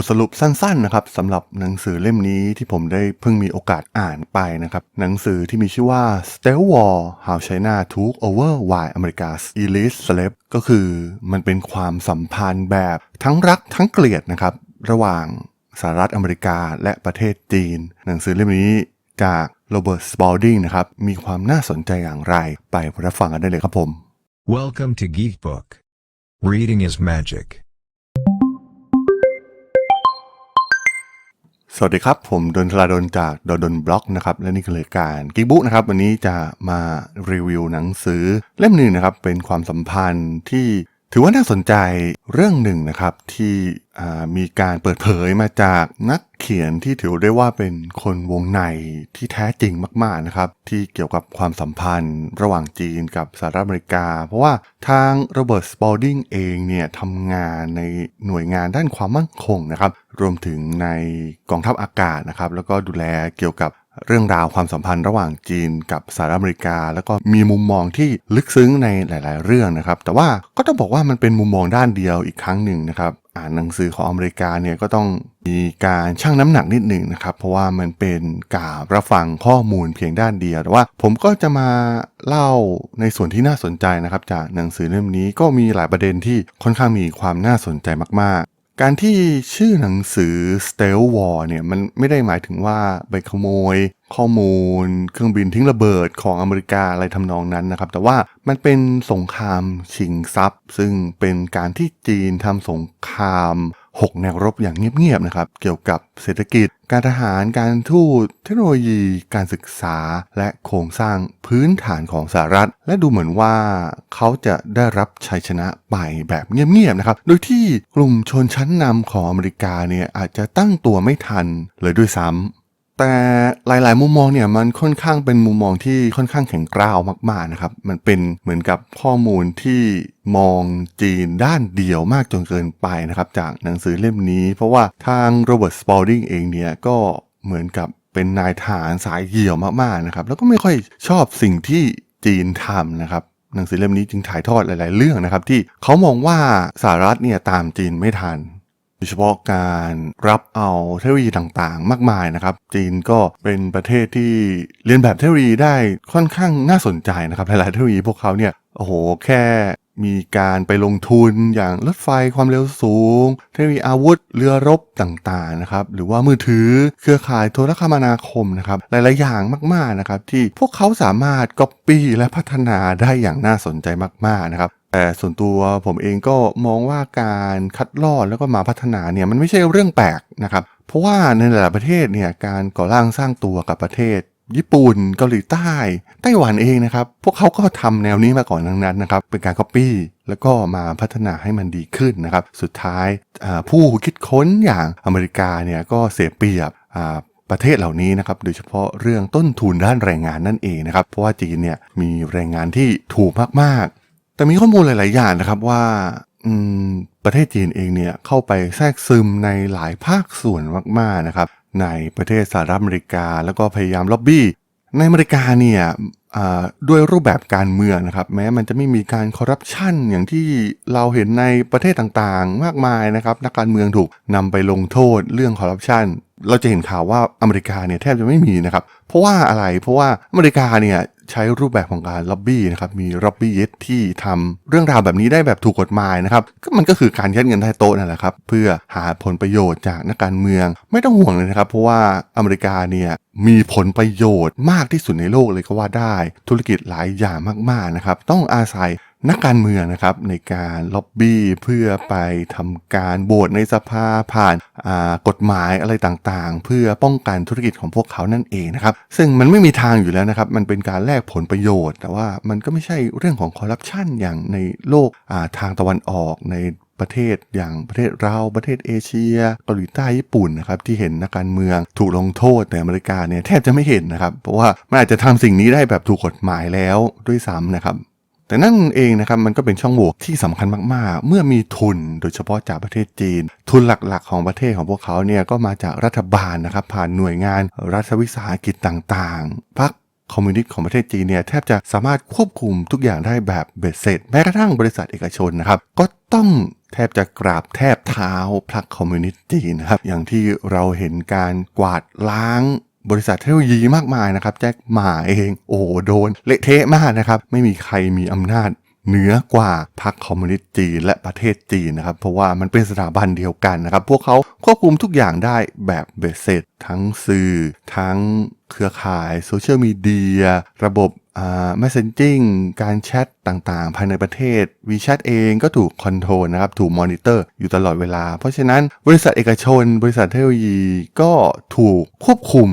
ทสรุปสั้นๆนะครับสำหรับหนังสือเล่มนี้ที่ผมได้เพิ่งมีโอกาสอ่านไปนะครับ หนังสือที่มีชื่อว่า Stealth War How China Took Over Why America's Elite Slept ก็คือมันเป็นความสัมพันธ์แบบทั้งรักทั้งเกลียดนะครับ ระหว่างสหรัฐอเมริกาและประเทศจีน หนังสือเล่มนี้จากโรเบิร์ตสปอลดิงนะครับ มีความน่าสนใจอย่างไร ไปรับฟังกันได้เลยครับผม Welcome to Geekbook. Reading is magic. สวัสดีครับ ผมดนทลาดนจากดนดนบล็อกนะครับและนี่คือรายการกิ๊กบุ๊กนะครับวันนี้จะมารีวิวหนังสือเล่มหนึ่งนะครับเป็นความสัมพันธ์ที่ถือว่าน่าสนใจเรื่องหนึ่งนะครับที่มีการเปิดเผยมาจากนัก ขียนที่ถือได้ว่าเป็นคนวงในที่แท้จริงมากๆนะครับที่เกี่ยวกับความสัมพันธ์ ระหว่างจีนกับสหรัฐอเมริกา เพราะว่าทางโรเบิร์ตสปอลดิงเองเนี่ยทำงานในหน่วยงานด้านความมั่นคงนะครับรวมถึงในกองทัพอากาศนะครับแล้วก็ดูแลเกี่ยวกับเรื่องราวความสัมพันธ์ระหว่างจีนกับสหรัฐอเมริกา แล้วก็มีมุมมองที่ลึกซึ้งในหลาย ๆ เรื่องนะครับ แต่ว่าก็ต้องบอกว่ามันเป็นมุมมองด้านเดียวอีกครั้งหนึ่งนะครับ อ่านหนังสือของอเมริกาเนี่ยก็ต้องมีการชั่งน้ำหนักนิดหนึ่งนะครับ เพราะว่ามันเป็นการรับฟังข้อมูลเพียงด้านเดียวแต่ว่าผมก็จะมาเล่าในส่วนที่น่าสนใจนะครับ จากหนังสือเล่มนี้ก็มีหลายประเด็นที่ค่อนข้างมีความน่าสนใจมากๆ การที่ชื่อหนังสือ Stealth War เนี่ยมันไม่ได้หมายถึงว่าไปขโมย ข้อมูล เครื่องบินทิ้งระเบิดของอเมริกาอะไรทำนองนั้นนะครับ แต่ว่ามันเป็นสงครามชิงทรัพย์ ซึ่งเป็นการที่จีนทำสงคราม 6 แนวรบอย่างเงียบๆนะครับ เกี่ยวกับเศรษฐกิจ การทหาร การทูต เทคโนโลยี การศึกษา และโครงสร้างพื้นฐานของสหรัฐ และดูเหมือนว่าเขาจะได้รับชัยชนะไปแบบเงียบๆนะครับ โดยที่กลุ่มชนชั้นนำของอเมริกาเนี่ยอาจจะตั้งตัวไม่ทันเลยด้วยซ้ำ แต่หลาย ๆ มุมมองเนี่ยมันค่อนข้างเป็นมุมมองที่ค่อนข้างแข็งกร้าวมาก ๆ นะครับ มันเป็นเหมือนกับข้อมูลที่มองจีนด้านเดียวมากจนเกินไปนะครับจากหนังสือเล่มนี้ เพราะว่าทางโรเบิร์ตสปอลดิงเองเนี่ยก็เหมือนกับเป็นนายทหารสายเหี่ยวมาก ๆ นะครับ แล้วก็ไม่ค่อยชอบสิ่งที่จีนทำนะครับหนังสือเล่มนี้จึงถ่ายทอดหลาย ๆ เรื่องนะครับที่เขามองว่าสหรัฐเนี่ยตามจีนไม่ทัน โดยเฉพาะการรับเอาเทคโนโลยีต่างๆ มากมายนะครับ จีนก็เป็นประเทศที่เรียนแบบเทคโนโลยีได้ค่อนข้างน่าสนใจนะครับ หลายๆเทคโนโลยีพวกเขาเนี่ยโอ้โหแค่มีการไปลงทุนอย่างรถไฟความเร็วสูง เทคโนโลยีอาวุธเรือรบต่างๆนะครับหรือว่ามือถือเครือข่ายโทรคมนาคมนะครับหลายๆอย่างมากๆนะครับที่พวกเขาสามารถก๊อปปี้และพัฒนาได้อย่างน่าสนใจมากๆนะครับ แต่ส่วนตัวผมเองก็มองว่าการคัดลอดแล้วก็มาพัฒนาเนี่ยมันไม่ใช่เรื่องแปลกนะครับ เพราะว่าในหลายประเทศเนี่ยการก่อร่างสร้างตัวกับประเทศ ญี่ปุ่นเกาหลีใต้ ไต้หวันเองนะครับ พวกเขาก็ทำแนวนี้มาก่อนทั้งนั้นนะครับ เป็นการ copy แล้วก็มาพัฒนาให้มันดีขึ้นนะครับ สุดท้ายผู้คิดค้นอย่างอเมริกาเนี่ยก็เสียเปรียบประเทศเหล่านี้นะครับ โดยเฉพาะเรื่องต้นทุนด้านแรงงานนั่นเองนะครับ เพราะว่าจีนเนี่ยมีแรงงานที่ถูกมาก แต่มีข้อมูลหลาย ๆ อย่างนะครับว่าประเทศจีนเองเนี่ยเข้าไปแทรกซึมในหลายภาคส่วนมาก ๆ นะครับ ในประเทศสหรัฐอเมริกา แล้วก็พยายามล็อบบี้ ในอเมริกาเนี่ยด้วยรูปแบบการเมืองนะครับ แม้มันจะไม่มีการคอร์รัปชันอย่างที่เราเห็นในประเทศต่างๆ มากมายนะครับ นักการเมืองถูกนำไปลงโทษเรื่องคอร์รัปชันเราจะเห็นข่าวว่าอเมริกาเนี่ยแทบจะไม่มีนะครับ เพราะว่าอะไรเพราะว่าอเมริกาเนี่ย ใช้รูปแบบของการล็อบบี้นะครับมีล็อบบี้ยิสที่ทำเรื่องราวแบบนี้ได้แบบถูกกฎหมายนะครับก็มันก็คือการยัดเงินใต้โต๊ะนั่นแหละครับเพื่อหาผลประโยชน์จากนักการเมือง ไม่ต้องห่วงเลยนะครับเพราะว่าอเมริกาเนี่ยมีผลประโยชน์มากที่สุดในโลกเลยก็ว่าได้ ธุรกิจหลายอย่างมากๆนะครับต้องอาศัย นักการเมืองนะครับในการล็อบบี้เพื่อไปทำการโบสในสภาผ่านกฎหมายอะไรต่างๆ เพื่อป้องกันธุรกิจของพวกเขานั่นเองนะครับซึ่งมันไม่มีทางอยู่แล้วนะครับมันเป็นการแลกผลประโยชน์ แต่ว่ามันก็ไม่ใช่เรื่องของคอร์รัปชันอย่างในโลกาทางตะวันออกในประเทศอย่างประเทศเราประเทศเอเชียเกาหลีใต้ญี่ปุ่นนะครับที่เห็นนักการเมืองถูกลงโทษแต่อเมริกาเนี่ยแทบจะไม่เห็นนะครับเพราะว่ามันอาจจะทำสิ่งนี้ได้แบบถูกกฎหมายแล้วด้วยซ้ำนะครับ แต่นั่นเองนะครับมันก็เป็นช่องโหว่ที่สำคัญมากๆ เมื่อมีทุนโดยเฉพาะจากประเทศจีน ทุนหลักๆ ของประเทศของพวกเขาเนี่ยก็มาจากรัฐบาลนะครับผ่านหน่วยงานรัฐวิสาหกิจต่างๆพรรคคอมมิวนิสต์ของประเทศจีนเนี่ยแทบจะสามารถควบคุมทุกอย่างได้แบบเบ็ดเสร็จ แม้กระทั่งบริษัทเอกชนนะครับก็ต้องแทบจะกราบแทบเท้าพรรคคอมมิวนิสต์จีนนะครับอย่างที่เราเห็นการกวาดล้าง บริษัทเทคโนโลยีมากมายนะครับแจ็คหมาเองโอ้โดนเละเทะมากนะครับไม่มีใครมีอำนาจเหนือกว่าพรรคคอมมิวนิสต์จีนและประเทศจีนนะครับ เพราะว่ามันเป็นสถาบันเดียวกันนะครับ พวกเขาควบคุมทุกอย่างได้แบบเบ็ดเสร็จทั้งสื่อ ทั้งเครือข่ายโซเชียลมีเดียระบบอ่า messaging การแชทต่างๆ ภายในประเทศ WeChat เองก็ถูกคอนโทรลนะครับ ถูกมอนิเตอร์อยู่ตลอดเวลา เพราะฉะนั้นบริษัทเอกชน บริษัทเทคโนโลยีก็ถูกควบคุม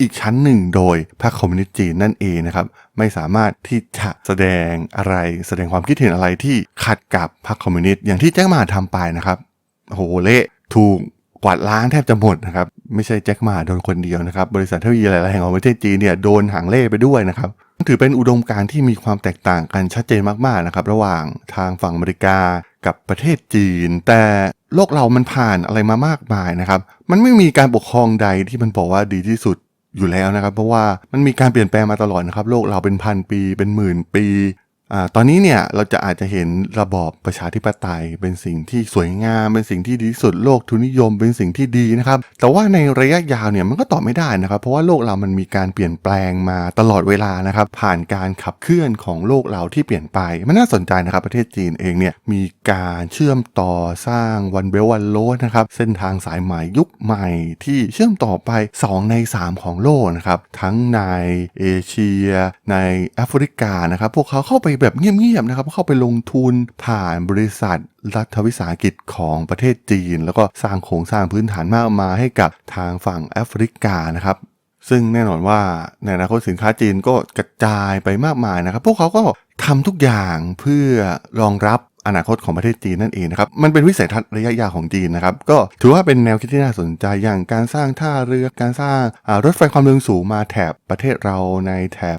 อีกชั้นหนึ่งโดยพรรคคอมมิวนิสต์จีนนั่นเองนะครับไม่สามารถที่จะแสดงอะไรแสดงความคิดเห็นอะไรที่ขัดกับพรรคคอมมิวนิสต์อย่างที่แจ็คหมาทำไปนะครับโหเละถูกกวาดล้างแทบจะหมดนะครับไม่ใช่แจ็คหมาโดนคนเดียวนะครับบริษัทเทคโนโลยีหลายๆแห่งของประเทศจีนเนี่ยโดนหางเล่ไปด้วยนะครับถือเป็นอุดมการณ์ที่มีความแตกต่างกันชัดเจนมากๆนะครับระหว่างทางฝั่งอเมริกากับประเทศจีน แต่โลกเรามันผ่านอะไรมามากมายนะครับ มันไม่มีการปกครองใดที่มันบอกว่าดีที่สุด อยู่แล้วนะครับ เพราะว่ามันมีการเปลี่ยนแปลงมาตลอดนะครับ โลกเราเป็นพันปี เป็นหมื่นปี ตอนนี้เนี่ยเราจะอาจจะเห็นระบอบประชาธิปไตย เป็นสิ่งที่สวยงาม เป็นสิ่งที่ดีที่สุดโลกทุนนิยม เป็นสิ่งที่ดีนะครับ แต่ว่าในระยะยาวเนี่ยมันก็ตอบไม่ได้นะครับ เพราะว่าโลกเรามันมีการเปลี่ยนแปลงมาตลอดเวลานะครับ ผ่านการขับเคลื่อนของโลกเราที่เปลี่ยนไปมันน่าสนใจนะครับ ประเทศจีนเองเนี่ยมีการเชื่อมต่อสร้างวันเบลวันโลนะครับเส้นทางสายใหม่ยุคใหม่ที่เชื่อมต่อไป 2 ใน 3 ของโลกนะครับทั้งในเอเชีย ในแอฟริกานะครับพวกเขาเข้าไปแบบเงียบๆนะครับเข้าไปลงทุนผ่านบริษัทรัฐวิสาหกิจของประเทศจีน แล้วก็สร้างโครงสร้างพื้นฐานมากมายให้กับทางฝั่งแอฟริกานะครับซึ่งแน่นอนว่าในอนาคตสินค้าจีนก็กระจายไปมากมายนะครับ พวกเขาก็ทำทุกอย่างเพื่อรองรับ อนาคตของประเทศจีนนั่นเองนะครับมันเป็นวิสัยทัศน์ระยะยาวของจีนนะครับก็ถือว่าเป็นแนวคิดที่น่าสนใจอย่างการสร้างท่าเรือการสร้างรถไฟความเร็วสูงมาแถบประเทศเราในแถบ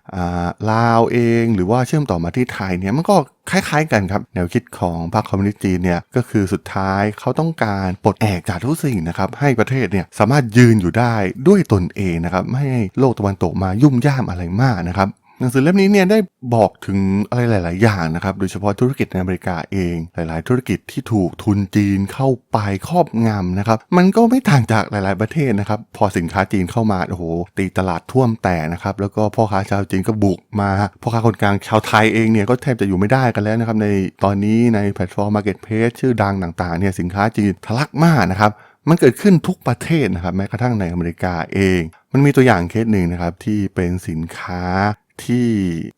ลาวเอง หรือว่าเชื่อมต่อมาที่ไทยเนี่ยมันก็คล้ายๆกันครับ แนวคิดของพรรคคอมมิวนิสต์จีนเนี่ยก็คือสุดท้ายเขาต้องการปลดแอกจากทุกสิ่งนะครับให้ประเทศเนี่ยสามารถยืนอยู่ได้ด้วยตนเองนะครับไม่ให้โลกตะวันตกมายุ่มย่ามอะไรมากนะครับ หนังสือเล่มนี้เนี่ยได้บอกถึงอะไรหลาย ๆ อย่างนะครับ โดยเฉพาะธุรกิจในอเมริกาเอง หลาย ๆ ธุรกิจที่ถูกทุนจีนเข้าไปครอบงำนะครับ มันก็ไม่ต่างจากหลาย ๆ ประเทศนะครับ พอสินค้าจีนเข้ามาโอ้โหตีตลาดท่วมแต่นะครับ แล้วก็พ่อค้าชาวจีนก็บุกมา พ่อค้าคนกลางชาวไทยเองเนี่ยก็แทบจะอยู่ไม่ได้กันแล้วนะครับ ในตอนนี้ในแพลตฟอร์ม Marketplace ชื่อดังต่าง ๆ เนี่ยสินค้าจีนทะลักมากนะครับมันเกิดขึ้นทุกประเทศนะครับแม้กระทั่งในอเมริกาเอง มันมีตัวอย่างเคสหนึ่งนะครับที่เป็นสินค้า ที่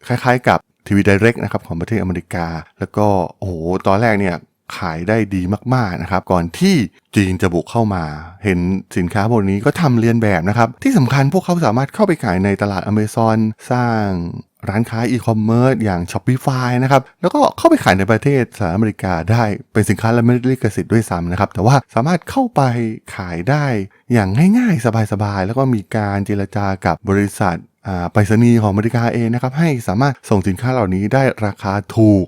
คล้ายๆกับทีวีไดเรกนะครับของประเทศอเมริกา แล้วก็โอ้โหตอนแรกเนี่ยขายได้ดีมากๆนะครับก่อนที่จีนจะบุกเข้ามา เห็นสินค้าพวกนี้ก็ทำเรียนแบบนะครับ ที่สำคัญพวกเขาสามารถเข้าไปขายในตลาดอเมซอนสร้างร้านค้าอีคอมเมิร์ซอย่าง Shopify นะครับ แล้วก็เข้าไปขายในประเทศสหรัฐอเมริกาได้เป็นสินค้าละเมิดลิขสิทธิ์ด้วยซ้ำนะครับ แต่ว่าสามารถเข้าไปขายได้อย่างง่ายๆ สบายๆ แล้วก็มีการเจรจากับบริษัท ไปรษณีย์ของอเมริกาเองนะครับให้สามารถส่งสินค้าเหล่านี้ได้ราคาถูก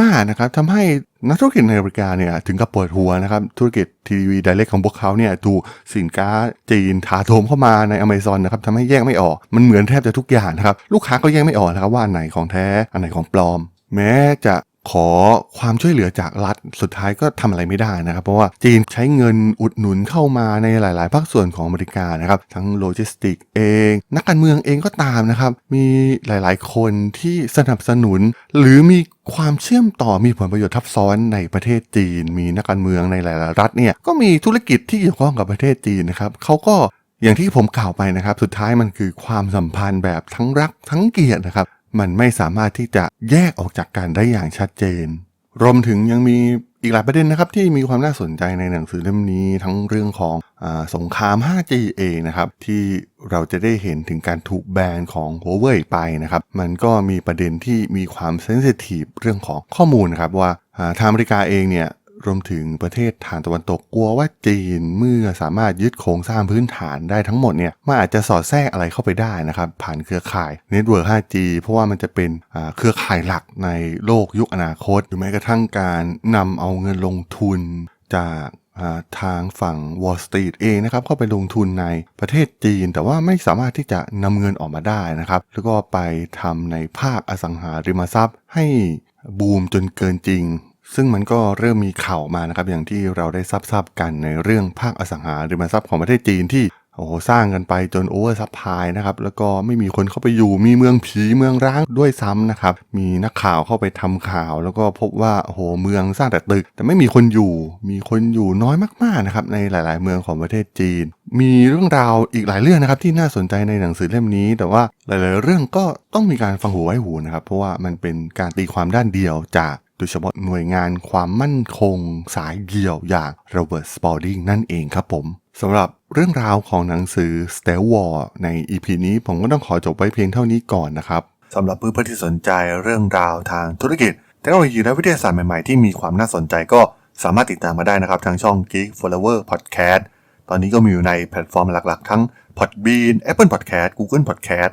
มากๆนะครับทำให้นักธุรกิจในอเมริกาเนี่ยถึงกับปวดหัวนะครับธุรกิจทีวีดิเรกของพวกเขาเนี่ยถูกสินค้าจีนถาโถมเข้ามาในอเมซอนนะครับทำให้แยกไม่ออก มันเหมือนแทบจะทุกอย่างนะครับลูกค้าก็แยกไม่ออกนะครับว่าอันไหนของแท้อันไหนของปลอม แม้จะ ขอความช่วยเหลือจากรัฐสุดท้ายก็ทำอะไรไม่ได้นะครับ เพราะว่าจีนใช้เงินอุดหนุนเข้ามาในหลาย ๆ ภาคส่วนของอเมริกานะครับ ทั้งโลจิสติกเอง นักการเมืองเองก็ตามนะครับ มีหลาย ๆ คนที่สนับสนุน หรือมีความเชื่อมต่อมีผลประโยชน์ทับซ้อนในประเทศจีน มีนักการเมืองในหลาย ๆ รัฐเนี่ยก็มีธุรกิจที่เกี่ยวข้องกับประเทศจีนนะครับเขาก็อย่างที่ผมกล่าวไปนะครับ สุดท้ายมันคือความสัมพันธ์แบบทั้งรักทั้งเกลียดนะครับ มันไม่สามารถที่จะแยกออกจากกันได้อย่างชัดเจน รวมถึงยังมีอีกหลายประเด็นนะครับที่มีความน่าสนใจในหนังสือเล่มนี้ทั้งเรื่องของอสงคราม 5G เองนะครับที่เราจะได้เห็นถึงการถูกแบนของ Huawei ไปนะครับมันก็มีประเด็นที่มีความเซนซิทีฟเรื่องของข้อมูลนะครับว่าอ่าทางอเมริกาเองเนี่ย รวมถึงประเทศทางตะวันตกกลัวว่าจีนเมื่อสามารถยึดโครงสร้างพื้นฐานได้ทั้งหมดเนี่ยมันอาจจะสอดแทรกอะไรเข้าไปได้นะครับ ผ่านเครือข่ายเน็ตเวิร์ก 5G เพราะว่ามันจะเป็นเครือข่ายหลักในโลกยุคอนาคต หรือแม้กระทั่งการนำเอาเงินลงทุนจากทางฝั่ง Wall Street เองนะครับเข้าไปลงทุนในประเทศจีน แต่ว่าไม่สามารถที่จะนำเงินออกมาได้นะครับ แล้วก็ไปทำในภาคอสังหาริมทรัพย์ให้บูมจนเกินจริง ซึ่งมันก็เริ่มมีข่าวมานะครับ อย่างที่เราได้ทราบกันในเรื่องภาคอสังหาริมทรัพย์ของประเทศจีนที่โอ้โหสร้างกันไปจนโอเวอร์ซัพพลายนะครับ แล้วก็ไม่มีคนเข้าไปอยู่มีเมืองผีเมืองร้างด้วยซ้ำนะครับ มีนักข่าวเข้าไปทำข่าว แล้วก็พบว่าโอ้โหเมืองสร้างแต่ตึก แต่ไม่มีคนอยู่มีคนอยู่น้อยมากๆนะครับในหลาย ๆ เมืองของประเทศจีน มีเรื่องราวอีกหลายเรื่องนะครับที่น่าสนใจในหนังสือเล่มนี้ แต่ว่าหลาย ๆ เรื่องก็ต้องมีการฟังหูไว้หูนะครับเพราะว่ามันเป็นการตีความด้านเดียวจาก ดยเฉพาะหน่วยงานความมั่นคงสายเดี่ยวอย่างโรเบิร์ตสปอ l ดิงนั่นเองครับผมสำหรับเรื่องราวของหนังสือ s t a r War ใน EP นี้ผมก็ต้องขอจบไว้เพียงเท่านี้ก่อนนะครับสำหรับเพื่อนๆที่สนใจเรื่องราวทางธุรกิจเทคโนโลยีและวิทยาศาสตร์ใหม่ๆ ที่มีความน่าสนใจก็สามารถติดตามมาได้นะครับ ทางช่อง Geek Flower Podcast ตอนนี้ก็มีอยู่ในแพลตฟอร์มหลักๆ ทั้ง Podbean Apple Podcast Google Podcast